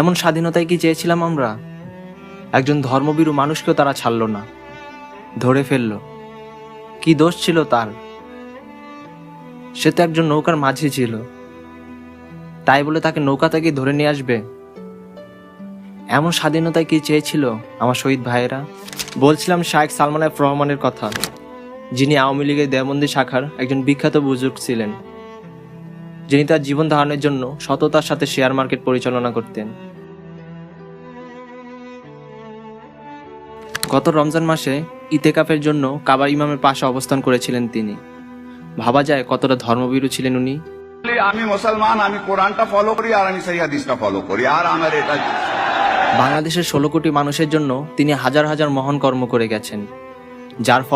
এমন স্বাধীনতায় কি চেয়েছিলাম আমরা? একজন ধর্মবীরু মানুষকেও তারা ছাড়ল না, ধরে ফেলল। কি দোষ ছিল তার? সে তো একজন নৌকার মাঝি ছিল। তাই বলে তাকে নৌকা থেকে ধরে নিয়ে আসবে? এমন স্বাধীনতায় কি চেয়েছিল আমার শহীদ ভাইয়েরা? বলছিলাম শায়েখ সালমান রহমানের কথা, যিনি আওয়ামী লীগের দেওবন্দি শাখার একজন বিখ্যাত বুজুর্গ ছিলেন। যিনি তার জীবন ধারণের জন্য সততার সাথে শেয়ার মার্কেট পরিচালনা করতেন। গত রমজান মাসে ইতেকাফের জন্য কাবার ইমামের পাশে অবস্থান করেছিলেন তিনি। ভাবা যায় কতটা ধর্মভীরু ছিলেন উনি। আমি মুসলমান আমি কোরআনটা ফলো করি আর আমি সেই হাদিসটা ফলো করি আর আমার এটা বাংলাদেশের ষোলো কোটি মানুষের জন্য তিনি হাজার হাজার মহান কর্ম করে গেছেন যার ফলে